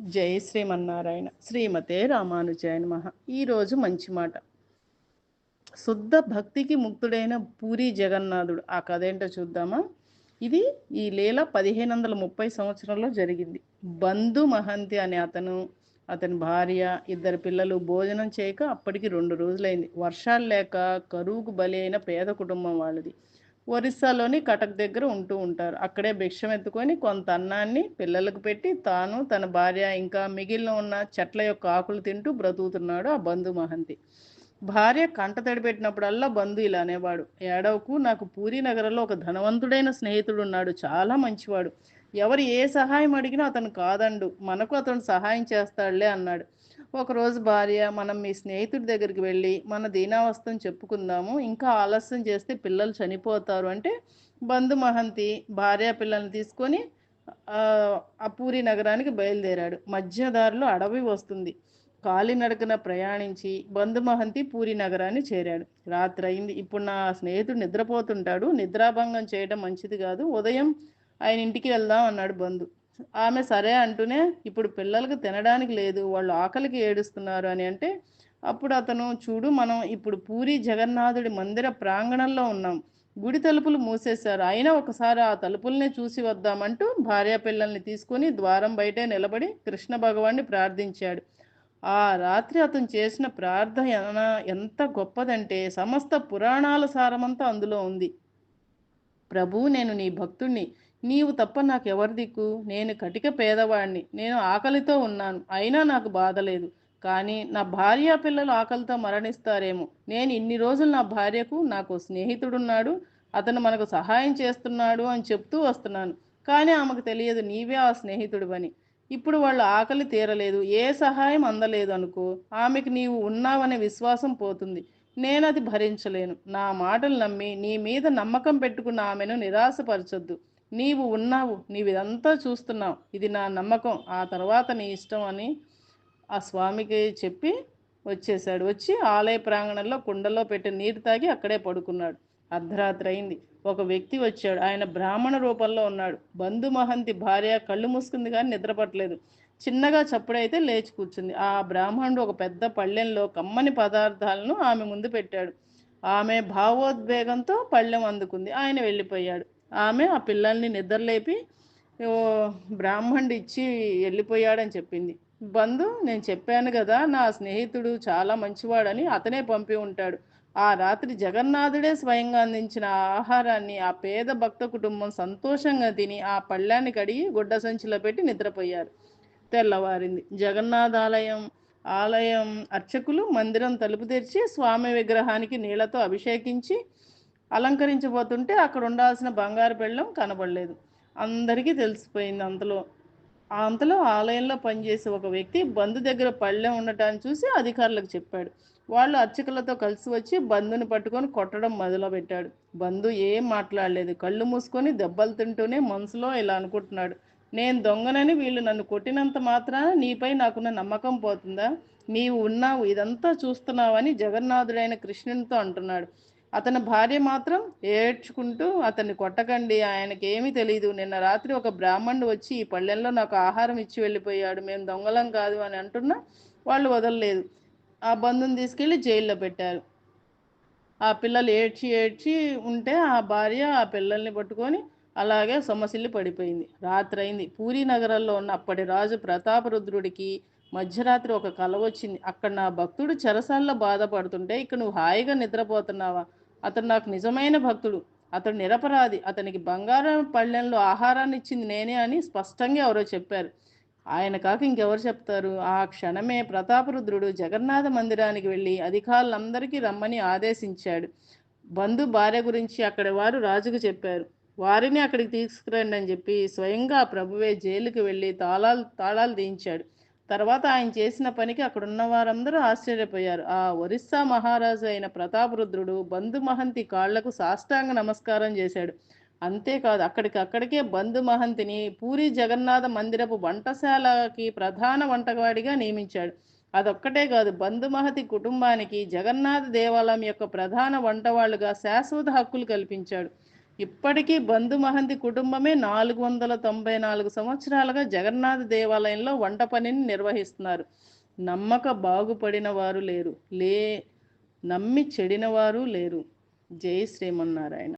జై శ్రీమన్నారాయణ. శ్రీమతే రామానుజాయ మహ ఈరోజు మంచి మాట. శుద్ధ భక్తికి ముక్తుడైన పూరి జగన్నాథుడు. ఆ కథ ఏంటో చూద్దామా? ఇది ఈ లీల పదిహేను వందల ముప్పై సంవత్సరంలో జరిగింది. బంధు మహంతి అనే అతను అతని భార్య ఇద్దరు పిల్లలు భోజనం చేయక అప్పటికి రెండు రోజులైంది. వర్షాలు లేక కరువుకు బలి అయిన పేద కుటుంబం వాళ్ళది. ఒరిస్సాలోని కటక్ దగ్గర ఉంటూ ఉంటారు. అక్కడే భిక్షం ఎత్తుకొని కొంత అన్నాన్ని పిల్లలకు పెట్టి తాను తన భార్య ఇంకా మిగిలిన ఉన్న చెట్ల యొక్క ఆకులు తింటూ బ్రతుకుతున్నాడు ఆ బంధు మహంతి. భార్య కంట తడిపెట్టినప్పుడల్లా బంధు ఇలా అనేవాడు. ఏడవకు నాకు పూరి నగరంలో ఒక ధనవంతుడైన స్నేహితుడు ఉన్నాడు. చాలా మంచివాడు. ఎవరు ఏ సహాయం అడిగినా అతను కాదండు. మనకు అతను సహాయం చేస్తాడులే అన్నాడు. ఒకరోజు భార్య మనం మీ స్నేహితుడి దగ్గరికి వెళ్ళి మన దీనావస్థను చెప్పుకుందాము. ఇంకా ఆలస్యం చేస్తే పిల్లలు చనిపోతారు అంటే బంధు మహంతి భార్య పిల్లల్ని తీసుకొని ఆ, ఆ పూరి నగరానికి బయలుదేరాడు. మధ్యదారిలో అడవి వస్తుంది. కాలినడకన ప్రయాణించి బంధు మహంతి పూరి నగరాన్ని చేరాడు. రాత్రి అయింది. ఇప్పుడు నా స్నేహితుడు నిద్రపోతుంటాడు. నిద్రాభంగం చేయడం మంచిది కాదు. ఉదయం ఆయన ఇంటికి వెళ్దాం అన్నాడు బంధు. ఆమె సరే అంటూనే ఇప్పుడు పిల్లలకు తినడానికి లేదు వాళ్ళు ఆకలికి ఏడుస్తున్నారు అని అంటే అప్పుడు అతను చూడు మనం ఇప్పుడు పూరి జగన్నాథుడి మందిర ప్రాంగణంలో ఉన్నాం. గుడి తలుపులు మూసేశారు. అయినా ఒకసారి ఆ తలుపుల్ని చూసి వద్దామంటూ భార్య పిల్లల్ని తీసుకొని ద్వారం బయటే నిలబడి కృష్ణ భగవాన్ని ప్రార్థించాడు. ఆ రాత్రి అతను చేసిన ప్రార్థన ఎంత గొప్పదంటే సమస్త పురాణాల సారమంతా అందులో ఉంది. ప్రభు నేను నీ భక్తుణ్ణి. నీవు తప్ప నాకు ఎవరి దిక్కు? నేను కటిక పేదవాడిని నేను ఆకలితో ఉన్నాను. అయినా నాకు బాధ లేదు. కానీ నా భార్య పిల్లలు ఆకలితో మరణిస్తారేమో. నేను ఇన్ని రోజులు నా భార్యకు నాకు స్నేహితుడున్నాడు. అతను మనకు సహాయం చేస్తున్నాడు అని చెప్తూ వస్తున్నాను. కానీ ఆమెకు తెలియదు నీవే ఆ స్నేహితుడివని. ఇప్పుడు వాళ్ళ ఆకలి తీరలేదు. ఏ సహాయం అందలేదు అనుకో. ఆమెకు నీవు ఉన్నావనే విశ్వాసం పోతుంది. నేను అది భరించలేను. నా మాటలు నమ్మి నీ మీద నమ్మకం పెట్టుకున్న ఆమెను నిరాశపరచొద్దు. నీవు ఉన్నావు నీవు ఇదంతా చూస్తున్నావు. ఇది నా నమ్మకం. ఆ తర్వాత నీ ఇష్టం అని ఆ స్వామికి చెప్పి వచ్చేసాడు వచ్చి ఆలయ ప్రాంగణంలో కుండలో పెట్టి నీరు తాగి అక్కడే పడుకున్నాడు. అర్ధరాత్రి అయింది. ఒక వ్యక్తి వచ్చాడు. ఆయన బ్రాహ్మణ రూపంలో ఉన్నాడు. బంధు మహంతి భార్య కళ్ళు మూసుకుంది కానీ నిద్రపట్టలేదు. చిన్నగా చప్పుడైతే లేచి కూర్చుంది. ఆ బ్రాహ్మణుడు ఒక పెద్ద పళ్ళెంలో కమ్మని పదార్థాలను ఆమె ముందు పెట్టాడు. ఆమె భావోద్వేగంతో పళ్ళెం అందుకుంది. ఆయన వెళ్ళిపోయాడు. ఆమె ఆ పిల్లల్ని నిద్రలేపి "ఓ, బ్రాహ్మణుడు ఇచ్చి వెళ్ళిపోయాడని చెప్పింది. బంధు నేను చెప్పాను కదా నా స్నేహితుడు చాలా మంచివాడని అతనే పంపి ఉంటాడు. ఆ రాత్రి జగన్నాథుడే స్వయంగా అందించిన ఆహారాన్ని ఆ పేద భక్త కుటుంబం సంతోషంగా తిని ఆ పళ్ళాన్ని కడిగి గుడ్డ సంచిలో పెట్టి నిద్రపోయారు. తెల్లవారింది. జగన్నాథ ఆలయం ఆలయం అర్చకులు మందిరం తలుపు తెరిచి స్వామి విగ్రహానికి నీళ్ళతో అభిషేకించి అలంకరించబోతుంటే అక్కడ ఉండాల్సిన బంగారు బెళ్ళం కనబడలేదు. అందరికీ తెలిసిపోయింది అంతలో. అంతలో ఆలయంలో పనిచేసే ఒక వ్యక్తి బంధు దగ్గర పళ్ళెం ఉండటాన్ని చూసి అధికారులకు చెప్పాడు. వాళ్ళు అర్చకులతో కలిసి వచ్చి బంధుని పట్టుకొని కొట్టడం మొదలుపెట్టాడు బంధు ఏం మాట్లాడలేదు. కళ్ళు మూసుకొని దెబ్బలు తింటూనే మనసులో ఇలా అనుకుంటున్నాడు. నేను దొంగనని వీళ్ళు నన్ను కొట్టినంత మాత్రాన నీపై నాకున్న నమ్మకం పోతుందా? నీవు ఉన్నావు ఇదంతా చూస్తున్నావని జగన్నాథుడైన కృష్ణునితో అంటున్నాడు. అతని భార్య మాత్రం ఏడ్చుకుంటూ అతన్ని కొట్టకండి ఆయనకి ఏమీ తెలియదు నిన్న రాత్రి ఒక బ్రాహ్మణుడు వచ్చి ఈ పళ్ళెంలో నాకు ఆహారం ఇచ్చి వెళ్ళిపోయాడు. మేము దొంగలం కాదు అని అంటున్నా వాళ్ళు వదలలేదు. ఆ బంధుని తీసుకెళ్ళి జైల్లో పెట్టారు. ఆ పిల్లలు ఏడ్చి ఏడ్చి ఉంటే ఆ భార్య ఆ పిల్లల్ని పట్టుకొని అలాగే సొమ్మసిల్లి పడిపోయింది. రాత్రి అయింది. పూరి నగరంలో ఉన్న అప్పటి రాజు ప్రతాపరుద్రుడికి మధ్యరాత్రి ఒక కల వచ్చింది. అక్కడ నా భక్తుడు చెరసాల్లో బాధపడుతుంటే ఇక్కడ నువ్వు హాయిగా నిద్రపోతున్నావా? అతడు నాకు నిజమైన భక్తుడు. అతడు నిరపరాధి. అతనికి బంగారం పళ్ళెంలో ఆహారాన్ని ఇచ్చింది నేనే అని స్పష్టంగా ఎవరో చెప్పారు. ఆయన కాక ఇంకెవరు చెప్తారు? ఆ క్షణమే ప్రతాపరుద్రుడు జగన్నాథ మందిరానికి వెళ్ళి అధికారులందరికీ రమ్మని ఆదేశించాడు. బంధు భార్య గురించి అక్కడి వారు రాజుకు చెప్పారు. వారిని అక్కడికి తీసుకురండి అని చెప్పి స్వయంగా ప్రభువే జైలుకి వెళ్ళి తాళాలు తాళాలు దించాడు తర్వాత ఆయన చేసిన పనికి అక్కడ ఉన్న వారందరూ ఆశ్చర్యపోయారు. ఆ ఒరిస్సా మహారాజు అయిన ప్రతాపరుద్రుడు బంధు మహంతి కాళ్ళకు సాష్టాంగ నమస్కారం చేశాడు. అంతేకాదు అక్కడికి అక్కడికే బంధు మహంతిని పూరి జగన్నాథ మందిరపు వంటశాలకి ప్రధాన వంటవాడిగా నియమించాడు. అదొక్కటే కాదు బంధుమహతి కుటుంబానికి జగన్నాథ దేవాలయం యొక్క ప్రధాన వంటవాళ్ళుగా శాశ్వత హక్కులు కల్పించాడు. ఇప్పటికీ బంధు మహంతి కుటుంబమే నాలుగు వందల తొంభై నాలుగు సంవత్సరాలుగా జగన్నాథ దేవాలయంలో వంట పనిని నిర్వహిస్తున్నారు. నమ్మక బాగుపడిన వారు లేరు. లే నమ్మి చెడినవారు లేరు. జై శ్రీమన్నారాయణ.